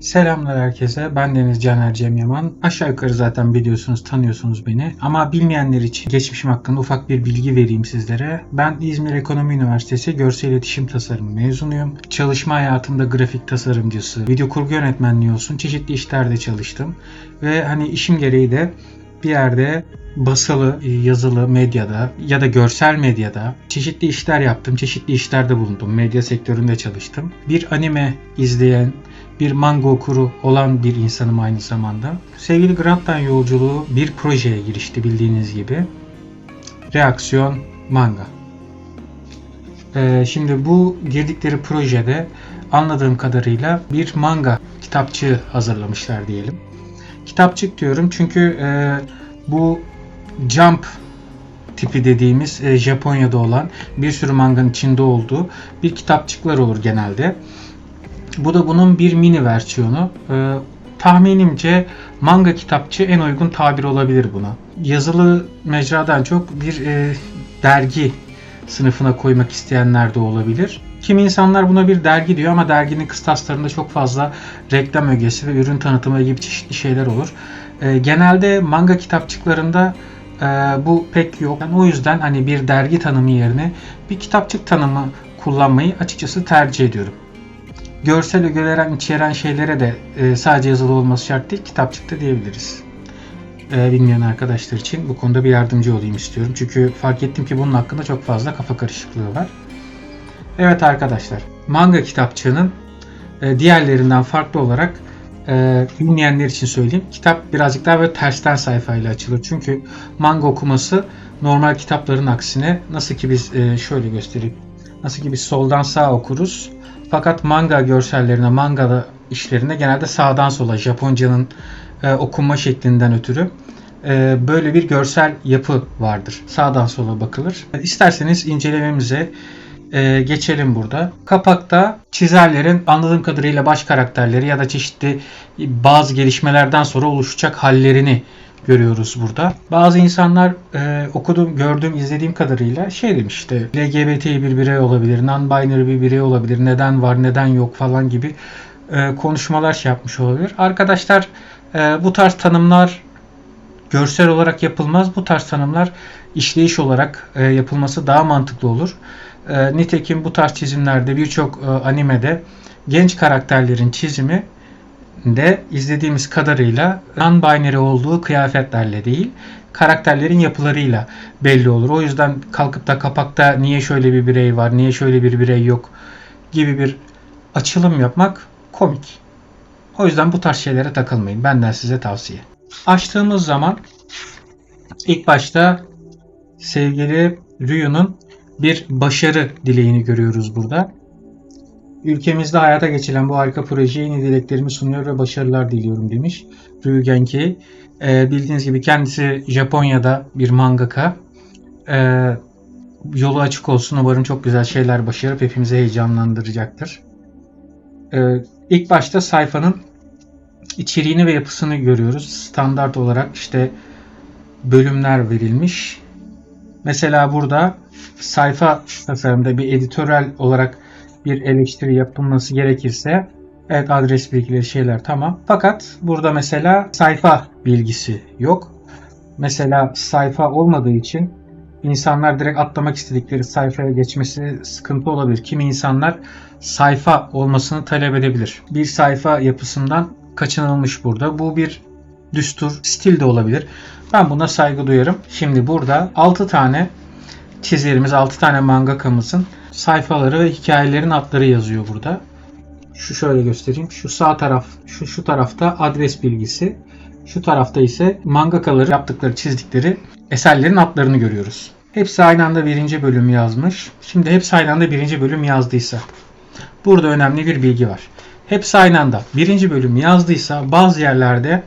Selamlar herkese. Ben Deniz Caner Cem Yaman. Aşağı yukarı zaten biliyorsunuz, tanıyorsunuz beni. Ama bilmeyenler için geçmişim hakkında ufak bir bilgi vereyim sizlere. Ben İzmir Ekonomi Üniversitesi Görsel İletişim Tasarımı mezunuyum. Çalışma hayatımda grafik tasarımcısı, video kurgu yönetmenliği olsun çeşitli işlerde çalıştım. Ve hani işim gereği de bir yerde basılı, yazılı medyada ya da görsel medyada çeşitli işler yaptım. Çeşitli işlerde bulundum. Medya sektöründe çalıştım. Bir anime izleyen, bir manga okuru olan bir insanım aynı zamanda. Sevgili Grant'tan yolculuğu bir projeye girişti bildiğiniz gibi. Reaksiyon manga. Ee, şimdi bu girdikleri projede anladığım kadarıyla bir manga kitapçığı hazırlamışlar diyelim. Kitapçık diyorum çünkü e, bu Jump tipi dediğimiz e, Japonya'da olan bir sürü manganın içinde olduğu bir kitapçıklar olur genelde. Bu da bunun bir mini versiyonu. E, tahminimce manga kitapçı en uygun tabir olabilir buna. Yazılı mecradan çok bir e, dergi sınıfına koymak isteyenler de olabilir. Kimi insanlar buna bir dergi diyor ama derginin kıstaslarında çok fazla reklam ögesi ve ürün tanıtımı gibi çeşitli şeyler olur. E, genelde manga kitapçıklarında e, bu pek yok. Yani o yüzden hani bir dergi tanımı yerine bir kitapçık tanımı kullanmayı açıkçası tercih ediyorum. Görsel ögeler içeren şeylere de e, sadece yazılı olması şart değil, kitapçıkta diyebiliriz. E, bilmeyen arkadaşlar için bu konuda bir yardımcı olayım istiyorum. Çünkü fark ettim ki bunun hakkında çok fazla kafa karışıklığı var. Evet arkadaşlar, manga kitapçığının e, diğerlerinden farklı olarak e, bilmeyenler için söyleyeyim. Kitap birazcık daha böyle tersten sayfayla açılır. Çünkü manga okuması normal kitapların aksine nasıl ki biz e, şöyle göstereyim. Nasıl ki biz soldan sağa okuruz. Fakat manga görsellerine, manga işlerinde genelde sağdan sola Japonca'nın e, okunma şeklinden ötürü e, böyle bir görsel yapı vardır. Sağdan sola bakılır. İsterseniz incelememize e, geçelim burada. Kapakta çizerlerin anladığım kadarıyla baş karakterleri ya da çeşitli bazı gelişmelerden sonra oluşacak hallerini görüyoruz burada. Bazı insanlar e, okuduğum, gördüğüm, izlediğim kadarıyla şey demiş işte LGBT bir birey olabilir, non-binary bir birey olabilir, neden var, neden yok falan gibi e, konuşmalar şey yapmış olabilir. Arkadaşlar e, bu tarz tanımlar görsel olarak yapılmaz. Bu tarz tanımlar işleyiş olarak e, yapılması daha mantıklı olur. E, nitekim bu tarz çizimlerde birçok e, animede genç karakterlerin çizimi de izlediğimiz kadarıyla non-binary olduğu kıyafetlerle değil, karakterlerin yapılarıyla belli olur. O yüzden kalkıp da kapakta niye şöyle bir birey var, niye şöyle bir birey yok gibi bir açılım yapmak komik. O yüzden bu tarz şeylere takılmayın. Benden size tavsiye. Açtığımız zaman ilk başta sevgili Ryu'nun bir başarı dileğini görüyoruz burada. Ülkemizde hayata geçilen bu harika projeye yeni dileklerimi sunuyor ve başarılar diliyorum demiş Ryu Genki. Ee, bildiğiniz gibi kendisi Japonya'da bir mangaka. Ee, yolu açık olsun. Umarım çok güzel şeyler başarıp hepimizi heyecanlandıracaktır. Ee, ilk başta sayfanın içeriğini ve yapısını görüyoruz. Standart olarak işte bölümler verilmiş. Mesela burada sayfa tasarımında bir editörel olarak bir eleştiri yapılması gerekirse evet adres bilgileri şeyler tamam. Fakat burada mesela sayfa bilgisi yok. Mesela sayfa olmadığı için insanlar direkt atlamak istedikleri sayfaya geçmesi sıkıntı olabilir. Kimi insanlar sayfa olmasını talep edebilir. Bir sayfa yapısından kaçınılmış burada. Bu bir düstur, stil de olabilir. Ben buna saygı duyarım. Şimdi burada 6 tane çizerimiz, 6 tane mangakamızın sayfaları ve hikayelerin adları yazıyor burada. Şu şöyle göstereyim. Şu sağ taraf, şu şu tarafta adres bilgisi. Şu tarafta ise mangakaları yaptıkları, çizdikleri eserlerin adlarını görüyoruz. Hepsi aynı anda birinci bölüm yazmış. Şimdi hepsi aynı anda birinci bölüm yazdıysa. Burada önemli bir bilgi var. Hepsi aynı anda birinci bölüm yazdıysa bazı yerlerde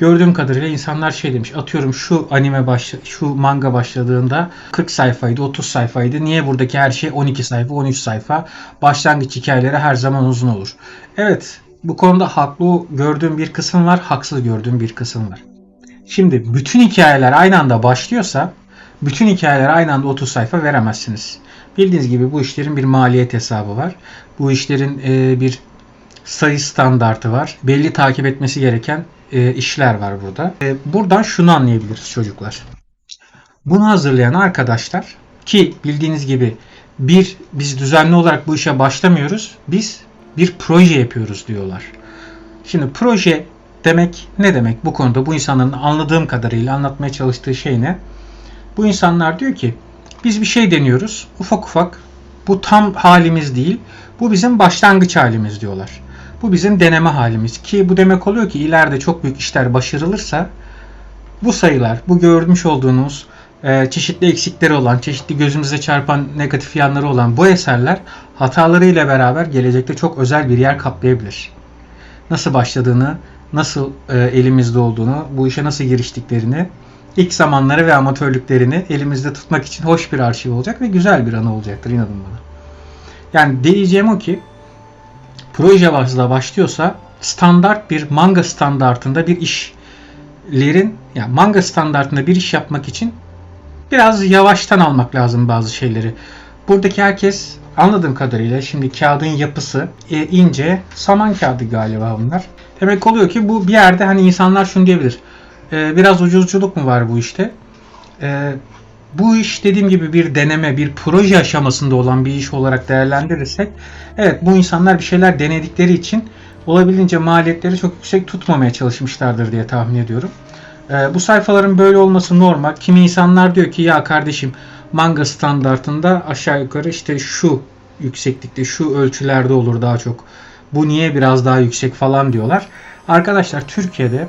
gördüğüm kadarıyla insanlar şey demiş. Atıyorum şu anime baş, şu manga başladığında 40 sayfaydı, 30 sayfaydı. Niye buradaki her şey 12 sayfa, 13 sayfa? Başlangıç hikayeleri her zaman uzun olur. Evet, bu konuda haklı gördüğüm bir kısım var, haksız gördüğüm bir kısım var. Şimdi bütün hikayeler aynı anda başlıyorsa bütün hikayeler aynı anda 30 sayfa veremezsiniz. Bildiğiniz gibi bu işlerin bir maliyet hesabı var. Bu işlerin e, bir sayı standartı var. Belli takip etmesi gereken e, işler var burada. E, buradan şunu anlayabiliriz çocuklar. Bunu hazırlayan arkadaşlar ki bildiğiniz gibi bir biz düzenli olarak bu işe başlamıyoruz. Biz bir proje yapıyoruz diyorlar. Şimdi proje demek ne demek bu konuda bu insanların anladığım kadarıyla anlatmaya çalıştığı şey ne? Bu insanlar diyor ki biz bir şey deniyoruz ufak ufak bu tam halimiz değil bu bizim başlangıç halimiz diyorlar. Bu bizim deneme halimiz ki bu demek oluyor ki ileride çok büyük işler başarılırsa bu sayılar bu görmüş olduğunuz e, çeşitli eksikleri olan, çeşitli gözümüze çarpan negatif yanları olan bu eserler hatalarıyla beraber gelecekte çok özel bir yer kaplayabilir. Nasıl başladığını, nasıl e, elimizde olduğunu, bu işe nasıl giriştiklerini, ilk zamanları ve amatörlüklerini elimizde tutmak için hoş bir arşiv olacak ve güzel bir anı olacaktır inanın bana. Yani diyeceğim o ki proje bazda başlıyorsa standart bir manga standartında bir işlerin yani manga standartında bir iş yapmak için biraz yavaştan almak lazım bazı şeyleri. Buradaki herkes anladığım kadarıyla şimdi kağıdın yapısı e, ince saman kağıdı galiba bunlar. Demek oluyor ki bu bir yerde hani insanlar şunu diyebilir. E, biraz ucuzculuk mu var bu işte? E, bu iş dediğim gibi bir deneme, bir proje aşamasında olan bir iş olarak değerlendirirsek evet bu insanlar bir şeyler denedikleri için olabildiğince maliyetleri çok yüksek tutmamaya çalışmışlardır diye tahmin ediyorum. Ee, bu sayfaların böyle olması normal. Kimi insanlar diyor ki ya kardeşim manga standartında aşağı yukarı işte şu yükseklikte, şu ölçülerde olur daha çok. Bu niye biraz daha yüksek falan diyorlar. Arkadaşlar Türkiye'de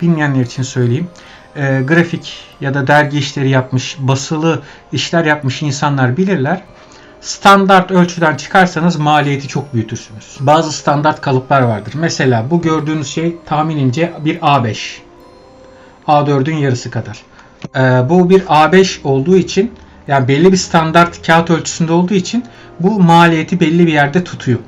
bilmeyenler için söyleyeyim. E, grafik ya da dergi işleri yapmış, basılı işler yapmış insanlar bilirler. Standart ölçüden çıkarsanız maliyeti çok büyütürsünüz. Bazı standart kalıplar vardır. Mesela bu gördüğünüz şey tahminimce bir A5. A4'ün yarısı kadar. Ee, bu bir A5 olduğu için yani belli bir standart kağıt ölçüsünde olduğu için bu maliyeti belli bir yerde tutuyor.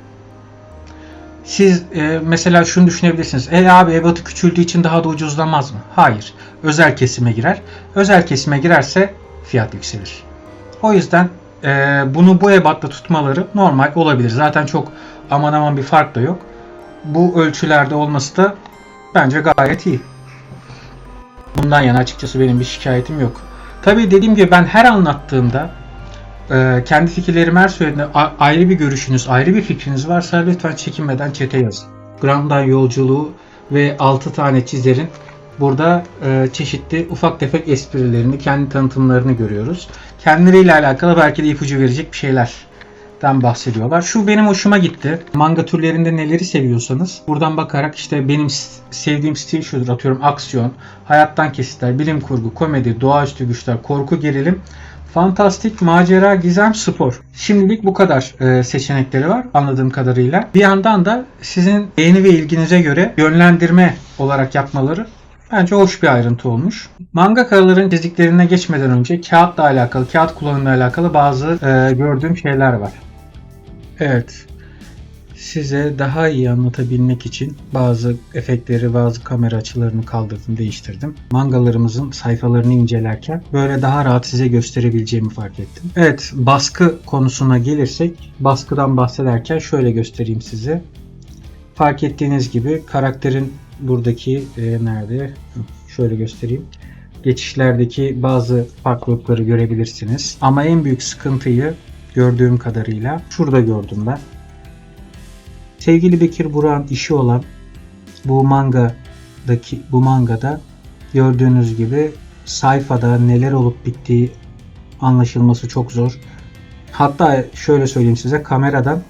Siz e, mesela şunu düşünebilirsiniz. E abi ebatı küçüldüğü için daha da ucuzlamaz mı? Hayır. Özel kesime girer. Özel kesime girerse fiyat yükselir. O yüzden e, bunu bu ebatta tutmaları normal olabilir. Zaten çok aman aman bir fark da yok. Bu ölçülerde olması da bence gayet iyi. Bundan yana açıkçası benim bir şikayetim yok. Tabii dediğim gibi ben her anlattığımda e, kendi fikirlerimi her söylediğimde ayrı bir görüşünüz, ayrı bir fikriniz varsa lütfen çekinmeden çete yazın. Grandan yolculuğu ve 6 tane çizerin burada e, çeşitli ufak tefek esprilerini, kendi tanıtımlarını görüyoruz. Kendileriyle alakalı belki de ipucu verecek bir şeylerden bahsediyorlar. Şu benim hoşuma gitti. Manga türlerinde neleri seviyorsanız buradan bakarak işte benim sevdiğim stil şudur atıyorum aksiyon, hayattan kesitler, bilim kurgu, komedi, doğaüstü güçler, korku, gerilim Fantastik, macera, gizem, spor. Şimdilik bu kadar e, seçenekleri var anladığım kadarıyla. Bir yandan da sizin beğeni ve ilginize göre yönlendirme olarak yapmaları bence hoş bir ayrıntı olmuş. Manga karaların çizdiklerine geçmeden önce kağıtla alakalı, kağıt kullanımıyla alakalı bazı e, gördüğüm şeyler var. Evet. Size daha iyi anlatabilmek için bazı efektleri, bazı kamera açılarını kaldırdım, değiştirdim. Mangalarımızın sayfalarını incelerken böyle daha rahat size gösterebileceğimi fark ettim. Evet, baskı konusuna gelirsek, baskıdan bahsederken şöyle göstereyim size. Fark ettiğiniz gibi karakterin buradaki e, nerede? Şöyle göstereyim. Geçişlerdeki bazı farklılıkları görebilirsiniz. Ama en büyük sıkıntıyı gördüğüm kadarıyla şurada gördüm ben. Sevgili Bekir Burak'ın işi olan bu mangadaki bu mangada gördüğünüz gibi sayfada neler olup bittiği anlaşılması çok zor. Hatta şöyle söyleyeyim size kameradan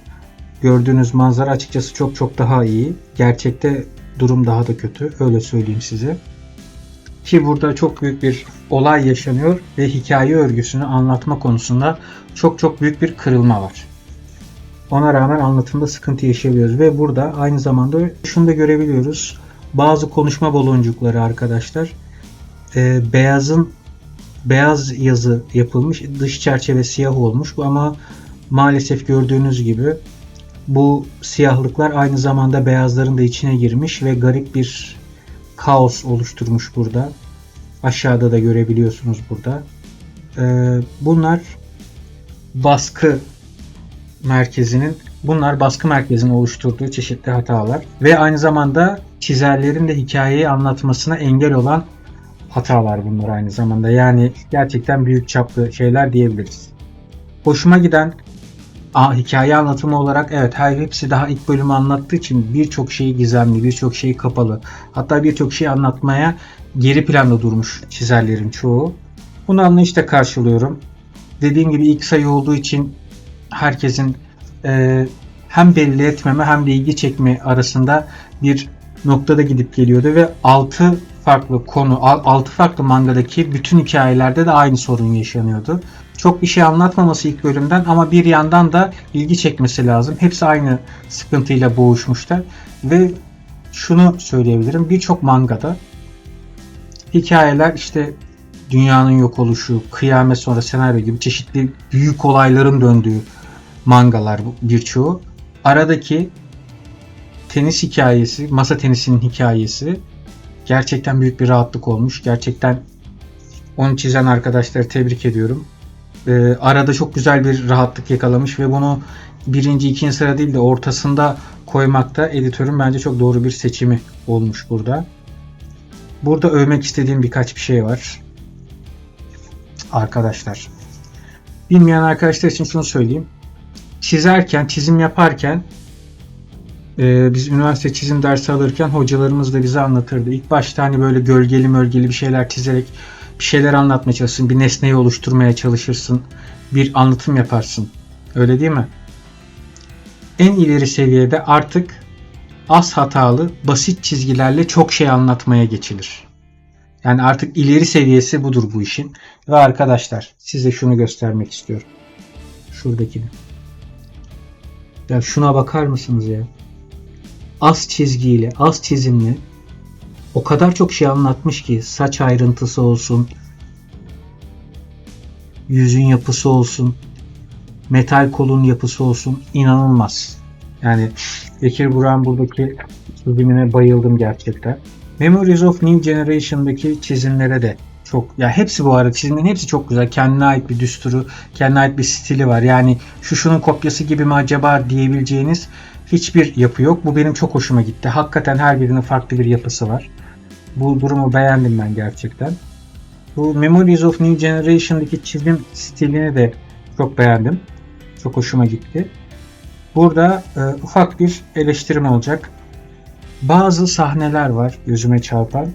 gördüğünüz manzara açıkçası çok çok daha iyi. Gerçekte durum daha da kötü. Öyle söyleyeyim size. Ki burada çok büyük bir olay yaşanıyor ve hikaye örgüsünü anlatma konusunda çok çok büyük bir kırılma var. Ona rağmen anlatımda sıkıntı yaşayabiliyoruz ve burada aynı zamanda şunu da görebiliyoruz. Bazı konuşma baloncukları arkadaşlar e, beyazın beyaz yazı yapılmış dış çerçeve siyah olmuş ama maalesef gördüğünüz gibi bu siyahlıklar aynı zamanda beyazların da içine girmiş ve garip bir kaos oluşturmuş burada. Aşağıda da görebiliyorsunuz burada. Ee, bunlar baskı merkezinin Bunlar baskı merkezinin oluşturduğu çeşitli hatalar ve aynı zamanda çizerlerin de hikayeyi anlatmasına engel olan hatalar bunlar aynı zamanda. Yani gerçekten büyük çaplı şeyler diyebiliriz. Hoşuma giden a, hikaye anlatımı olarak evet her hepsi daha ilk bölümü anlattığı için birçok şeyi gizemli, birçok şeyi kapalı. Hatta birçok şeyi anlatmaya geri planda durmuş çizerlerin çoğu. Bunu anlayışla karşılıyorum. Dediğim gibi ilk sayı olduğu için herkesin e, hem belli etmeme hem de ilgi çekme arasında bir noktada gidip geliyordu ve 6 farklı konu, 6 farklı mangadaki bütün hikayelerde de aynı sorun yaşanıyordu. Çok bir şey anlatmaması ilk bölümden ama bir yandan da ilgi çekmesi lazım. Hepsi aynı sıkıntıyla boğuşmuşlar ve şunu söyleyebilirim. Birçok mangada hikayeler işte dünyanın yok oluşu, kıyamet sonra senaryo gibi çeşitli büyük olayların döndüğü mangalar birçoğu. Aradaki tenis hikayesi, masa tenisinin hikayesi gerçekten büyük bir rahatlık olmuş. Gerçekten onu çizen arkadaşları tebrik ediyorum. Ee, arada çok güzel bir rahatlık yakalamış ve bunu birinci, ikinci sıra değil de ortasında koymakta editörün bence çok doğru bir seçimi olmuş burada. Burada övmek istediğim birkaç bir şey var. Arkadaşlar. Bilmeyen arkadaşlar için şunu söyleyeyim. Çizerken, çizim yaparken e, biz üniversite çizim dersi alırken hocalarımız da bize anlatırdı. İlk başta hani böyle gölgeli mölgeli bir şeyler çizerek bir şeyler anlatmaya çalışırsın. Bir nesneyi oluşturmaya çalışırsın. Bir anlatım yaparsın. Öyle değil mi? En ileri seviyede artık az hatalı, basit çizgilerle çok şey anlatmaya geçilir. Yani artık ileri seviyesi budur bu işin. Ve arkadaşlar size şunu göstermek istiyorum. Şuradakini. Ya şuna bakar mısınız ya? Az çizgiyle, az çizimle o kadar çok şey anlatmış ki saç ayrıntısı olsun, yüzün yapısı olsun, metal kolun yapısı olsun inanılmaz. Yani Bekir Buran buradaki çizimine bayıldım gerçekten. Memories of New Generation'daki çizimlere de çok ya hepsi bu arada çizimlerin hepsi çok güzel. Kendine ait bir düsturu, kendine ait bir stili var. Yani şu şunun kopyası gibi mi acaba diyebileceğiniz hiçbir yapı yok. Bu benim çok hoşuma gitti. Hakikaten her birinin farklı bir yapısı var. Bu durumu beğendim ben gerçekten. Bu Memories of New Generation'daki çizim stilini de çok beğendim. Çok hoşuma gitti. Burada e, ufak bir eleştirim olacak. Bazı sahneler var gözüme çarpan.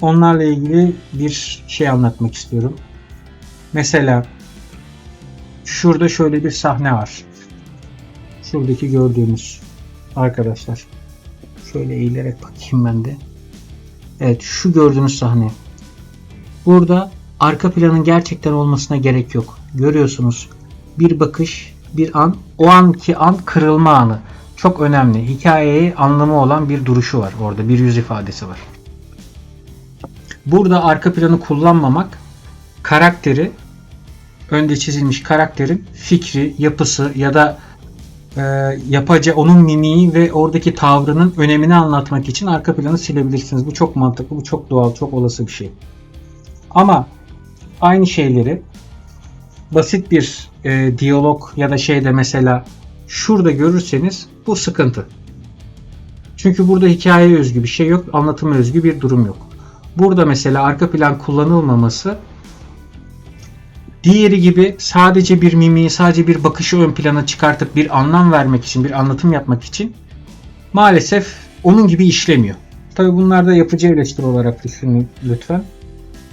Onlarla ilgili bir şey anlatmak istiyorum. Mesela şurada şöyle bir sahne var. Şuradaki gördüğümüz arkadaşlar. Şöyle eğilerek bakayım ben de. Evet şu gördüğünüz sahne. Burada arka planın gerçekten olmasına gerek yok. Görüyorsunuz bir bakış, bir an, o anki an kırılma anı. Çok önemli. Hikayeyi anlamı olan bir duruşu var orada. Bir yüz ifadesi var. Burada arka planı kullanmamak karakteri önde çizilmiş karakterin fikri, yapısı ya da e, yapaca onun mimiği ve oradaki tavrının önemini anlatmak için arka planı silebilirsiniz. Bu çok mantıklı, bu çok doğal, çok olası bir şey. Ama aynı şeyleri basit bir e, diyalog ya da şeyde mesela şurada görürseniz bu sıkıntı. Çünkü burada hikayeye özgü bir şey yok, anlatıma özgü bir durum yok. Burada mesela arka plan kullanılmaması diğeri gibi sadece bir mimiği, sadece bir bakışı ön plana çıkartıp bir anlam vermek için, bir anlatım yapmak için maalesef onun gibi işlemiyor. Tabi bunlar da yapıcı eleştiri olarak düşünün lütfen.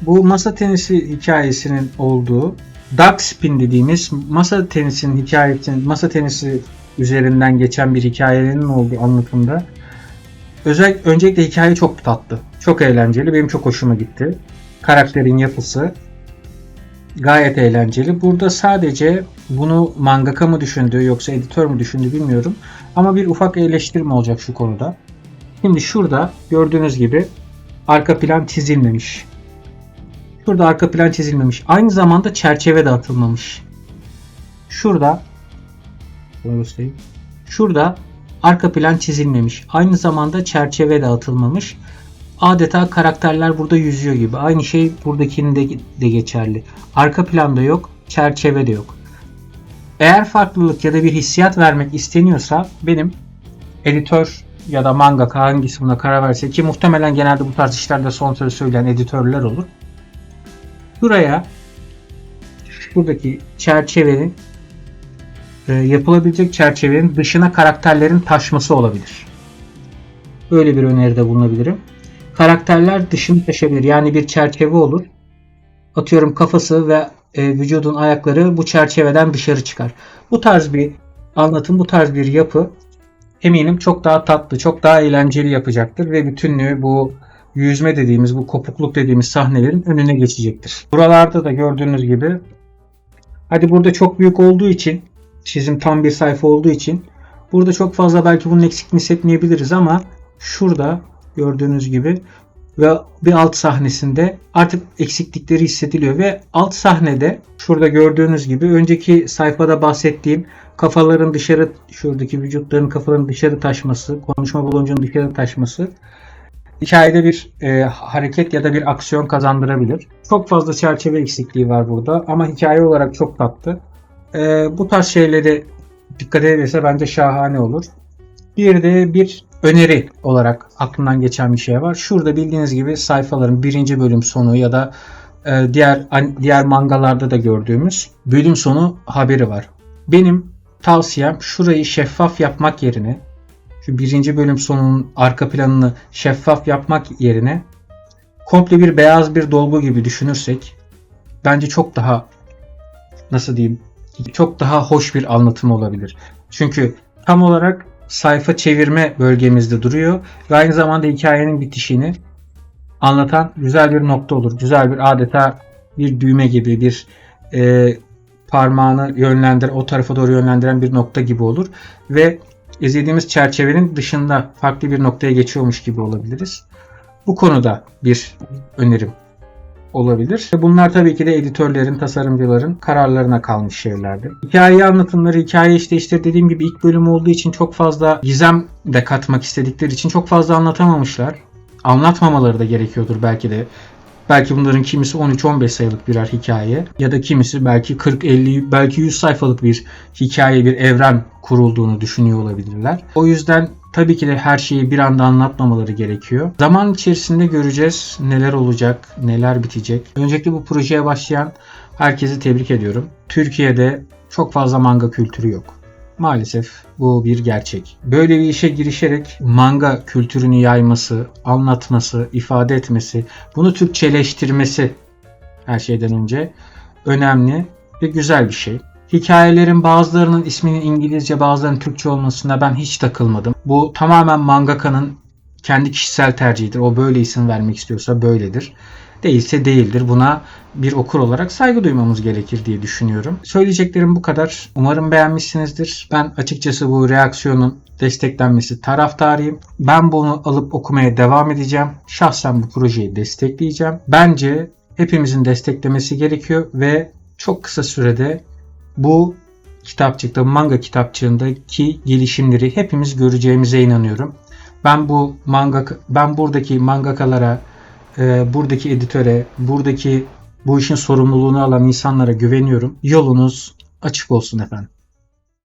Bu masa tenisi hikayesinin olduğu Dark Spin dediğimiz masa tenisinin hikayesinin masa tenisi üzerinden geçen bir hikayenin olduğu anlatımda özel öncelikle hikaye çok tatlı. Çok eğlenceli. Benim çok hoşuma gitti. Karakterin yapısı gayet eğlenceli. Burada sadece bunu mangaka mı düşündü yoksa editör mü düşündü bilmiyorum. Ama bir ufak eleştirim olacak şu konuda. Şimdi şurada gördüğünüz gibi arka plan çizilmemiş. Şurada arka plan çizilmemiş. Aynı zamanda çerçeve de atılmamış. Şurada Şurada arka plan çizilmemiş. Aynı zamanda çerçeve de atılmamış. Adeta karakterler burada yüzüyor gibi. Aynı şey buradakinde de geçerli. Arka planda yok, çerçeve de yok. Eğer farklılık ya da bir hissiyat vermek isteniyorsa benim editör ya da mangaka hangisi buna karar verse ki muhtemelen genelde bu tarz işlerde son sözü söyleyen editörler olur. Buraya buradaki çerçevenin e, yapılabilecek çerçevenin dışına karakterlerin taşması olabilir. Böyle bir öneride bulunabilirim. Karakterler dışını taşabilir. Yani bir çerçeve olur. Atıyorum kafası ve e, vücudun ayakları bu çerçeveden dışarı çıkar. Bu tarz bir anlatım, bu tarz bir yapı eminim çok daha tatlı, çok daha eğlenceli yapacaktır ve bütünlüğü bu yüzme dediğimiz, bu kopukluk dediğimiz sahnelerin önüne geçecektir. Buralarda da gördüğünüz gibi hadi burada çok büyük olduğu için çizim tam bir sayfa olduğu için burada çok fazla belki bunun eksikliğini hissetmeyebiliriz ama şurada gördüğünüz gibi ve bir alt sahnesinde artık eksiklikleri hissediliyor ve alt sahnede şurada gördüğünüz gibi önceki sayfada bahsettiğim kafaların dışarı şuradaki vücutların kafaların dışarı taşması, konuşma baloncuğunun dışarı taşması hikayede bir e, hareket ya da bir aksiyon kazandırabilir. Çok fazla çerçeve eksikliği var burada ama hikaye olarak çok tatlı. E, bu tarz şeyleri dikkat edilirse bence şahane olur. Bir de bir öneri olarak aklımdan geçen bir şey var. Şurada bildiğiniz gibi sayfaların birinci bölüm sonu ya da e, diğer diğer mangalarda da gördüğümüz bölüm sonu haberi var. Benim tavsiyem şurayı şeffaf yapmak yerine şu birinci bölüm sonunun arka planını şeffaf yapmak yerine komple bir beyaz bir dolgu gibi düşünürsek bence çok daha nasıl diyeyim çok daha hoş bir anlatım olabilir. Çünkü tam olarak sayfa çevirme bölgemizde duruyor ve aynı zamanda hikayenin bitişini anlatan güzel bir nokta olur. Güzel bir adeta bir düğme gibi bir e, parmağını yönlendir, o tarafa doğru yönlendiren bir nokta gibi olur ve izlediğimiz çerçevenin dışında farklı bir noktaya geçiyormuş gibi olabiliriz. Bu konuda bir önerim olabilir. Bunlar tabii ki de editörlerin, tasarımcıların kararlarına kalmış şeylerdi. Hikaye anlatımları, hikaye işte işte dediğim gibi ilk bölüm olduğu için çok fazla gizem de katmak istedikleri için çok fazla anlatamamışlar. Anlatmamaları da gerekiyordur belki de. Belki bunların kimisi 13-15 sayılık birer hikaye ya da kimisi belki 40-50 belki 100 sayfalık bir hikaye bir evren kurulduğunu düşünüyor olabilirler. O yüzden tabii ki de her şeyi bir anda anlatmamaları gerekiyor. Zaman içerisinde göreceğiz neler olacak, neler bitecek. Öncelikle bu projeye başlayan herkesi tebrik ediyorum. Türkiye'de çok fazla manga kültürü yok. Maalesef bu bir gerçek. Böyle bir işe girişerek manga kültürünü yayması, anlatması, ifade etmesi, bunu Türkçeleştirmesi her şeyden önce önemli ve güzel bir şey. Hikayelerin bazılarının isminin İngilizce bazılarının Türkçe olmasına ben hiç takılmadım. Bu tamamen mangakanın kendi kişisel tercihidir. O böyle isim vermek istiyorsa böyledir. Değilse değildir. Buna bir okur olarak saygı duymamız gerekir diye düşünüyorum. Söyleyeceklerim bu kadar. Umarım beğenmişsinizdir. Ben açıkçası bu reaksiyonun desteklenmesi taraftarıyım. Ben bunu alıp okumaya devam edeceğim. Şahsen bu projeyi destekleyeceğim. Bence hepimizin desteklemesi gerekiyor ve çok kısa sürede bu kitapçıkta, manga kitapçığındaki gelişimleri hepimiz göreceğimize inanıyorum. Ben bu manga ben buradaki mangakalara, e, buradaki editöre, buradaki bu işin sorumluluğunu alan insanlara güveniyorum. Yolunuz açık olsun efendim.